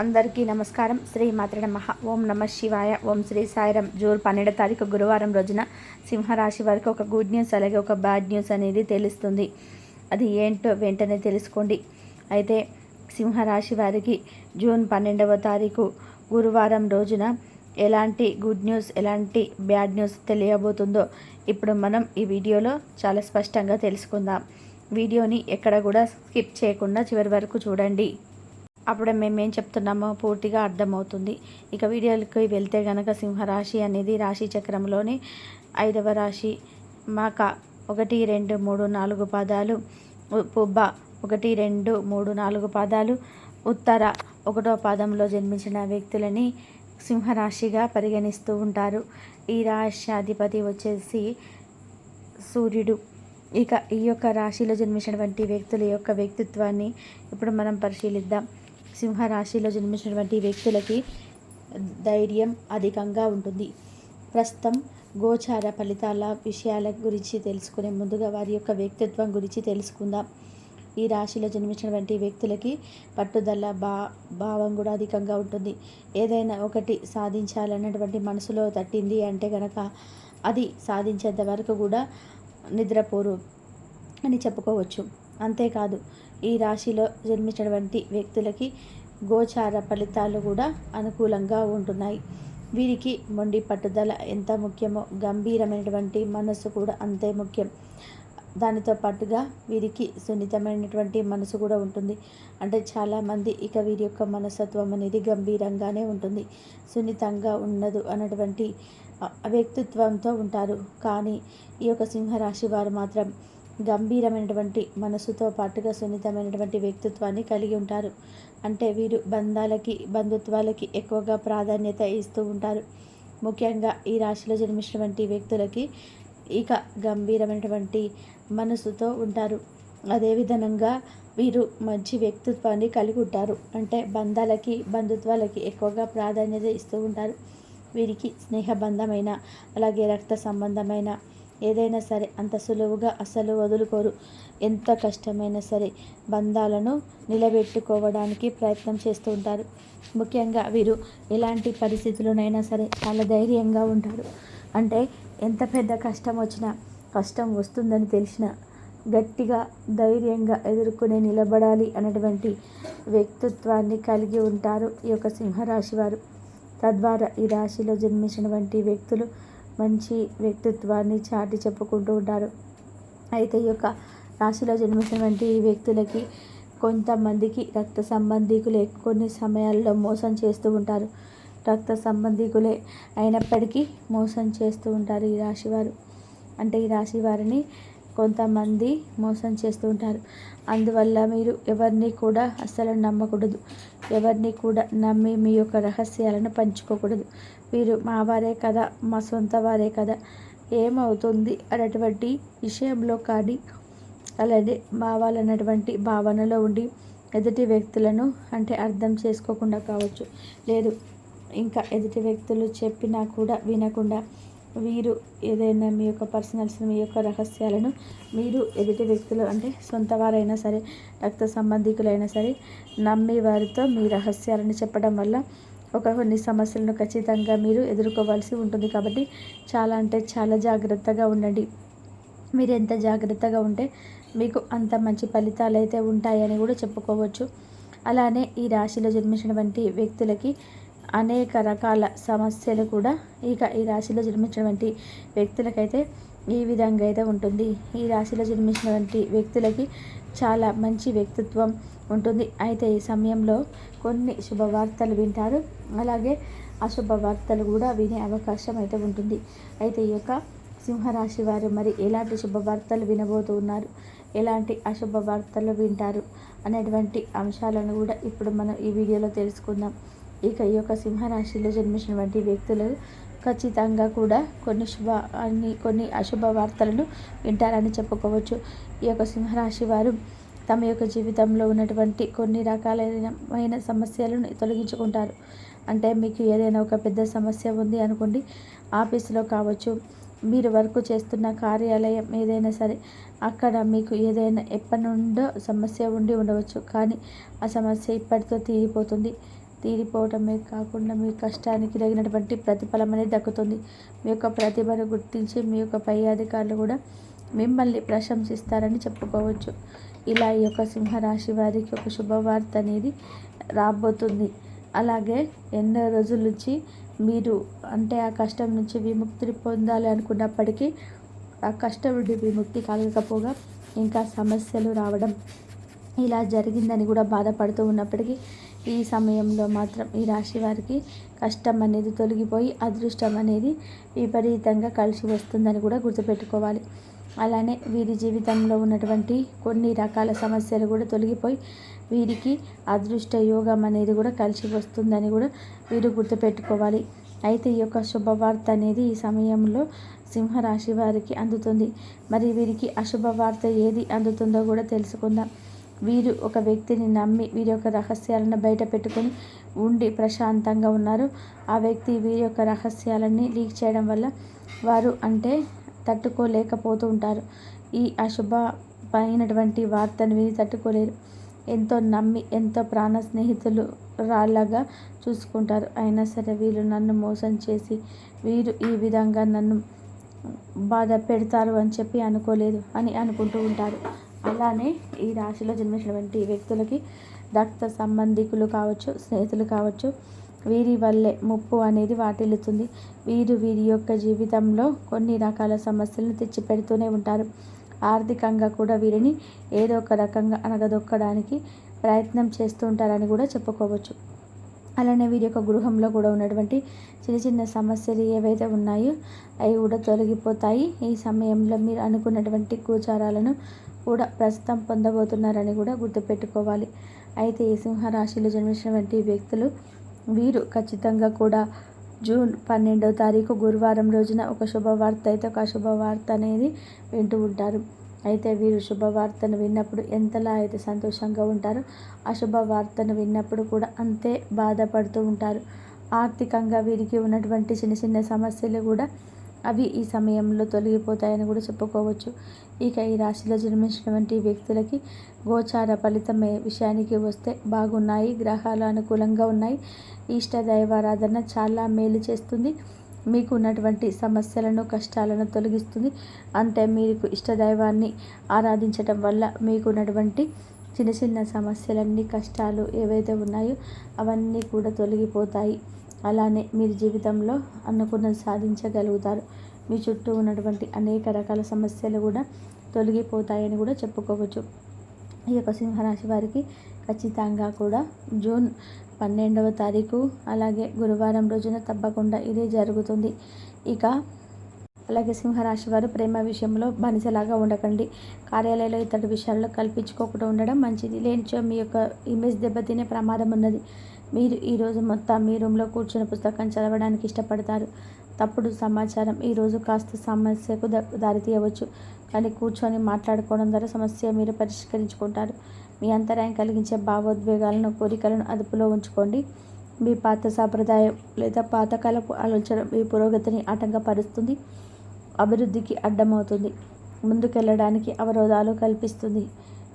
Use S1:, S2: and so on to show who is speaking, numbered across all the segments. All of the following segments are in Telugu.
S1: అందరికీ నమస్కారం. శ్రీ మాత్ర నమ. ఓం నమ శివాయ. ఓం శ్రీ సాయిరం. జూన్ పన్నెండో తారీఖు గురువారం రోజున సింహరాశి వారికి ఒక గుడ్ న్యూస్ అలాగే ఒక బ్యాడ్ న్యూస్ అనేది తెలుస్తుంది. అది ఏంటో వెంటనే తెలుసుకోండి. అయితే సింహరాశి వారికి జూన్ పన్నెండవ తారీఖు గురువారం రోజున ఎలాంటి గుడ్ న్యూస్ ఎలాంటి బ్యాడ్ న్యూస్ తెలియబోతుందో ఇప్పుడు మనం ఈ వీడియోలో చాలా స్పష్టంగా తెలుసుకుందాం. వీడియోని ఎక్కడ కూడా స్కిప్ చేయకుండా చివరి వరకు చూడండి. అప్పుడే మేము ఏం చెప్తున్నామో పూర్తిగా అర్థమవుతుంది. ఇక వీడియోకి వెళ్తే గనక సింహరాశి అనేది రాశి చక్రంలోని ఐదవ రాశి. మాక ఒకటి రెండు మూడు నాలుగు పాదాలు. ఉ- పుబ్బ ఒకటి రెండు మూడు నాలుగు పాదాలు. ఉత్తర ఒకటో పాదంలో జన్మించిన వ్యక్తులని సింహరాశిగా పరిగణిస్తూ ఉంటారు. ఈ రాశి అధిపతి వచ్చేసి సూర్యుడు. ఇక ఈ యొక్క రాశిలో జన్మించినటువంటి వ్యక్తుల యొక్క వ్యక్తిత్వాన్ని ఇప్పుడు మనం పరిశీలిద్దాం. సింహరాశిలో జన్మించినటువంటి వ్యక్తులకి ధైర్యం అధికంగా ఉంటుంది. ప్రస్తుతం గోచార ఫలితాల విషయాల గురించి తెలుసుకునే ముందుగా వారి యొక్క వ్యక్తిత్వం గురించి తెలుసుకుందాం. ఈ రాశిలో జన్మించినటువంటి వ్యక్తులకి పట్టుదల భా భావం కూడా అధికంగా ఉంటుంది. ఏదైనా ఒకటి సాధించాలన్నటువంటి మనసులో తట్టింది అంటే కనుక అది సాధించేంత వరకు కూడా నిద్రపోరు అని చెప్పుకోవచ్చు. అంతేకాదు ఈ రాశిలో జన్మించినటువంటి వ్యక్తులకి గోచార ఫలితాలు కూడా అనుకూలంగా ఉంటున్నాయి. వీరికి మొండి పట్టుదల ఎంత ముఖ్యమో గంభీరమైనటువంటి మనస్సు కూడా అంతే ముఖ్యం. దానితో పాటుగా వీరికి సున్నితమైనటువంటి మనసు కూడా ఉంటుంది. అంటే చాలామంది ఇక వీరి యొక్క మనస్తత్వం అనేది గంభీరంగానే ఉంటుంది. సున్నితంగా ఉండదు అన్నటువంటి వ్యక్తిత్వంతో ఉంటారు. కానీ ఈ యొక్క సింహరాశి వారు మాత్రం గంభీరమైనటువంటి మనసుతో పాటుగా సున్నితమైనటువంటి వ్యక్తిత్వాన్ని కలిగి ఉంటారు. అంటే వీరు బంధాలకి బంధుత్వాలకి ఎక్కువగా ప్రాధాన్యత ఇస్తూ ఉంటారు. ముఖ్యంగా ఈ రాశిలో జన్మించినటువంటి వ్యక్తులకి ఇక గంభీరమైనటువంటి మనసుతో ఉంటారు. అదేవిధంగా వీరు మంచి వ్యక్తిత్వాన్ని కలిగి ఉంటారు. అంటే బంధాలకి బంధుత్వాలకి ఎక్కువగా ప్రాధాన్యత ఇస్తూ ఉంటారు. వీరికి స్నేహబంధమైన అలాగే రక్త సంబంధమైన ఏదైనా సరే అంత సులువుగా అసలు వదులుకోరు. ఎంత కష్టమైనా సరే బంధాలను నిలబెట్టుకోవడానికి ప్రయత్నం చేస్తూ ఉంటారు. ముఖ్యంగా వీరు ఎలాంటి పరిస్థితుల్లోనైనా సరే చాలా ధైర్యంగా ఉంటారు. అంటే ఎంత పెద్ద కష్టం వచ్చినా కష్టం వస్తుందని తెలిసిన గట్టిగా ధైర్యంగా ఎదుర్కొనే నిలబడాలి అనేటువంటి వ్యక్తిత్వాన్ని కలిగి ఉంటారు ఈ యొక్క సింహరాశి వారు. తద్వారా ఈ రాశిలో జన్మించినటువంటి వ్యక్తులు మంచి వ్యక్తిత్వాన్ని చాటి చెప్పుకుంటూ ఉంటారు. అయితే ఈ యొక్క రాశిలో జన్మించినటువంటి ఈ వ్యక్తులకి కొంతమందికి రక్త సంబంధికులే కొన్ని సమయాల్లో మోసం చేస్తూ ఉంటారు. రక్త సంబంధికులే అయినప్పటికీ మోసం చేస్తూ ఉంటారు ఈ రాశివారు. అంటే ఈ రాశి వారిని కొంతమంది మోసం చేస్తూ ఉంటారు. అందువల్ల మీరు ఎవరిని కూడా అస్సలు నమ్మకూడదు. ఎవరిని కూడా నమ్మి మీ యొక్క రహస్యాలను పంచుకోకూడదు. వీరు మా వారే కదా మా సొంత వారే కదా ఏమవుతుంది అనేటువంటి విషయంలో కానీ అలాగే భావాలన్నటువంటి భావనలో ఉండి ఎదుటి వ్యక్తులను అంటే అర్థం చేసుకోకుండా కావచ్చు. లేదు ఇంకా ఎదుటి వ్యక్తులు చెప్పినా కూడా వినకుండా వీరు ఏదైనా మీ యొక్క పర్సనల్స్ మీ యొక్క రహస్యాలను మీరు ఎదుటి వ్యక్తులు అంటే సొంత వారైనా సరే రక్త సంబంధికులైనా సరే నమ్మి వారితో మీ రహస్యాలను చెప్పడం వల్ల ఒక కొన్ని సమస్యలను ఖచ్చితంగా మీరు ఎదుర్కోవాల్సి ఉంటుంది. కాబట్టి చాలా అంటే చాలా జాగ్రత్తగా ఉండండి. మీరు ఎంత జాగ్రత్తగా ఉంటే మీకు అంత మంచి ఫలితాలు అయితే ఉంటాయని కూడా చెప్పుకోవచ్చు. అలానే ఈ రాశిలో జన్మించినటువంటి వ్యక్తులకి అనేక రకాల సమస్యలు కూడా ఇక ఈ రాశిలో జన్మించినటువంటి వ్యక్తులకైతే ఈ విధంగా అయితే ఉంటుంది. ఈ రాశిలో జన్మించినటువంటి వ్యక్తులకి చాలా మంచి వ్యక్తిత్వం ఉంటుంది. అయితే ఈ సమయంలో కొన్ని శుభవార్తలు వింటారు. అలాగే అశుభ వార్తలు కూడా వినే అవకాశం అయితే ఉంటుంది. అయితే ఈ యొక్క సింహరాశి వారు మరి ఎలాంటి శుభవార్తలు వినబోతూ ఉన్నారు? ఎలాంటి అశుభ వార్తలు వింటారు? అనేటువంటి అంశాలను కూడా ఇప్పుడు మనం ఈ వీడియోలో తెలుసుకుందాం. ఇక ఈ యొక్క సింహరాశిలో జన్మించినటువంటి వ్యక్తులు ఖచ్చితంగా కూడా కొన్ని శుభ అన్ని కొన్ని అశుభ వార్తలను వింటారని చెప్పుకోవచ్చు. ఈ యొక్క సింహరాశి వారు తమ యొక్క జీవితంలో ఉన్నటువంటి కొన్ని రకాలైన సమస్యలను తొలగించుకుంటారు. అంటే మీకు ఏదైనా ఒక పెద్ద సమస్య ఉంది అనుకోండి ఆఫీసులో కావచ్చు మీరు వర్క్ చేస్తున్న కార్యాలయం ఏదైనా సరే అక్కడ మీకు ఏదైనా ఎప్పటి నుండో సమస్య ఉండి ఉండవచ్చు. కానీ ఆ సమస్య ఇప్పటితో తీరిపోతుంది. తీరిపోవటమే కాకుండా మీ కష్టానికి తగినటువంటి ప్రతిఫలం అనేది దక్కుతుంది. మీ యొక్క ప్రతిభను గుర్తించి మీ యొక్క పై అధికారులు కూడా మిమ్మల్ని ప్రశంసిస్తారని చెప్పుకోవచ్చు. ఇలా ఈ యొక్క సింహరాశి వారికి ఒక శుభవార్త అనేది రాబోతుంది. అలాగే ఎన్నో రోజుల నుంచి మీరు అంటే ఆ కష్టం నుంచి విముక్తిని పొందాలి అనుకున్నప్పటికీ ఆ కష్టం నుండి విముక్తి కలగకపోగా ఇంకా సమస్యలు రావడం ఇలా జరిగిందని కూడా బాధపడుతూ ఉన్నప్పటికీ ఈ సమయంలో మాత్రం ఈ రాశి వారికి కష్టం అనేది తొలగిపోయి అదృష్టం అనేది విపరీతంగా కలిసి వస్తుందని కూడా గుర్తుపెట్టుకోవాలి. అలానే వీరి జీవితంలో ఉన్నటువంటి కొన్ని రకాల సమస్యలు కూడా తొలగిపోయి వీరికి అదృష్ట యోగం అనేది కూడా కలిసి వస్తుందని కూడా వీరు గుర్తుపెట్టుకోవాలి. అయితే ఈ యొక్క శుభవార్త అనేది ఈ సమయంలో సింహరాశి వారికి అందుతుంది. మరి వీరికి అశుభవార్త ఏది అందుతుందో కూడా తెలుసుకుందాం. వీరు ఒక వ్యక్తిని నమ్మి వీరి యొక్క రహస్యాలను బయట పెట్టుకొని ఉండి ప్రశాంతంగా ఉన్నారు. ఆ వ్యక్తి వీరి యొక్క రహస్యాలన్నీ లీక్ చేయడం వల్ల వారు అంటే తట్టుకోలేకపోతూ ఉంటారు. ఈ అశుభమైనటువంటి వార్తను విని తట్టుకోలేరు. ఎంతో నమ్మి ఎంతో ప్రాణ స్నేహితులు రాళ్ళగా చూసుకుంటారు. అయినా సరే వీళ్ళు నన్ను మోసం చేసి వీరు ఈ విధంగా నన్ను బాధ పెడతారు అని చెప్పి అనుకోలేదు అని అనుకుంటూ ఉంటారు. అలానే ఈ రాశిలో జన్మించినటువంటి వ్యక్తులకి రక్త సంబంధికులు కావచ్చు స్నేహితులు కావచ్చు వీరి వల్లే ముప్పు అనేది వాటిల్లుతుంది. వీరు వీరి యొక్క జీవితంలో కొన్ని రకాల సమస్యలను తెచ్చిపెడుతూనే ఉంటారు. ఆర్థికంగా కూడా వీరిని ఏదో ఒక రకంగా అనగదొక్కడానికి ప్రయత్నం చేస్తూ ఉంటారని కూడా చెప్పుకోవచ్చు. అలానే వీరి యొక్క గృహంలో కూడా ఉన్నటువంటి చిన్న చిన్న సమస్యలు ఏవైతే ఉన్నాయో అవి కూడా తొలగిపోతాయి. ఈ సమయంలో మీరు అనుకున్నటువంటి గోచారాలను కూడా ప్రస్తుతం పొందబోతున్నారని కూడా గుర్తుపెట్టుకోవాలి. అయితే ఈ సింహరాశిలో జన్మించినటువంటి వ్యక్తులు వీరు ఖచ్చితంగా కూడా జూన్ పన్నెండవ తారీఖు గురువారం రోజున ఒక శుభవార్త అయితే ఒక శుభవార్త అనేది వింటూ ఉంటారు. అయితే వీరు శుభవార్తను విన్నప్పుడు ఎంతలా అయితే సంతోషంగా ఉంటారో అశుభవార్తను విన్నప్పుడు కూడా అంతే బాధపడుతూ ఉంటారు. ఆర్థికంగా వీరికి ఉన్నటువంటి చిన్న చిన్న సమస్యలు కూడా అవి ఈ సమయంలో తొలగిపోతాయని కూడా చెప్పుకోవచ్చు. ఇక ఈ రాశిలో జన్మించినటువంటి వ్యక్తులకి గోచార ఫలితమే విషయానికి వస్తే బాగున్నాయి గ్రహాలు అనుకూలంగా ఉన్నాయి. ఇష్ట దైవారాధన చాలా మేలు చేస్తుంది. మీకు ఉన్నటువంటి సమస్యలను కష్టాలను తొలగిస్తుంది. అంటే మీకు ఇష్టదైవాన్ని ఆరాధించటం వల్ల మీకు ఉన్నటువంటి చిన్న చిన్న సమస్యలన్నీ కష్టాలు ఏవైతే ఉన్నాయో అవన్నీ కూడా తొలగిపోతాయి. అలానే మీరు జీవితంలో అనుకున్నది సాధించగలుగుతారు. మీ చుట్టూ ఉన్నటువంటి అనేక రకాల సమస్యలు కూడా తొలగిపోతాయని కూడా చెప్పుకోవచ్చు. ఈ యొక్క సింహరాశి వారికి ఖచ్చితంగా కూడా జూన్ పన్నెండవ తారీఖు అలాగే గురువారం రోజున తప్పకుండా ఇదే జరుగుతుంది. ఇక అలాగే సింహరాశి వారు ప్రేమ విషయంలో బనిసలాగా ఉండకండి. కార్యాలయంలో ఇతడి విషయాల్లో కల్పించుకోకుండా ఉండడం మంచిది. లేనిచో మీ యొక్క ఇమేజ్ దెబ్బతినే ప్రమాదం ఉన్నది. మీరు ఈరోజు మొత్తం మీ రూమ్లో కూర్చుని పుస్తకం చదవడానికి ఇష్టపడతారు. తప్పుడు సమాచారం ఈరోజు కాస్త సమస్యకు దారితీయవచ్చు. కానీ కూర్చొని మాట్లాడుకోవడం ద్వారా సమస్య మీరు పరిష్కరించుకుంటారు. మీ అంతరాయం కలిగించే భావోద్వేగాలను కోరికలను అదుపులో ఉంచుకోండి. మీ పాత సాంప్రదాయం లేదా పాతకాలపు ఆలోచన మీ పురోగతిని ఆటంకపరుస్తుంది. అభివృద్ధికి అడ్డమవుతుంది. ముందుకెళ్ళడానికి అవరోధాలు కల్పిస్తుంది.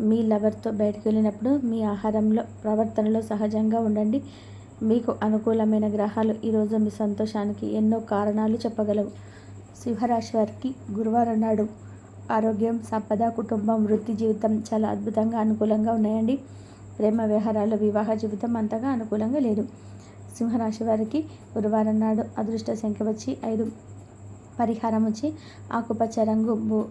S1: మీ లవర్తో బయటకు వెళ్ళినప్పుడు మీ ఆహారంలో ప్రవర్తనలో సహజంగా ఉండండి. మీకు అనుకూలమైన గ్రహాలు ఈరోజు మీ సంతోషానికి ఎన్నో కారణాలు చెప్పగలవు. సింహరాశి వారికి గురువారం నాడు ఆరోగ్యం సంపద కుటుంబం వృత్తి జీవితం చాలా అద్భుతంగా అనుకూలంగా ఉన్నాయండి. ప్రేమ వ్యవహారాలు వివాహ జీవితం అంతగా అనుకూలంగా లేదు. సింహరాశి వారికి గురువారం నాడు అదృష్ట సంఖ్య వచ్చి ఐదు. పరిహారం వచ్చి ఆకుపచ్చ రంగు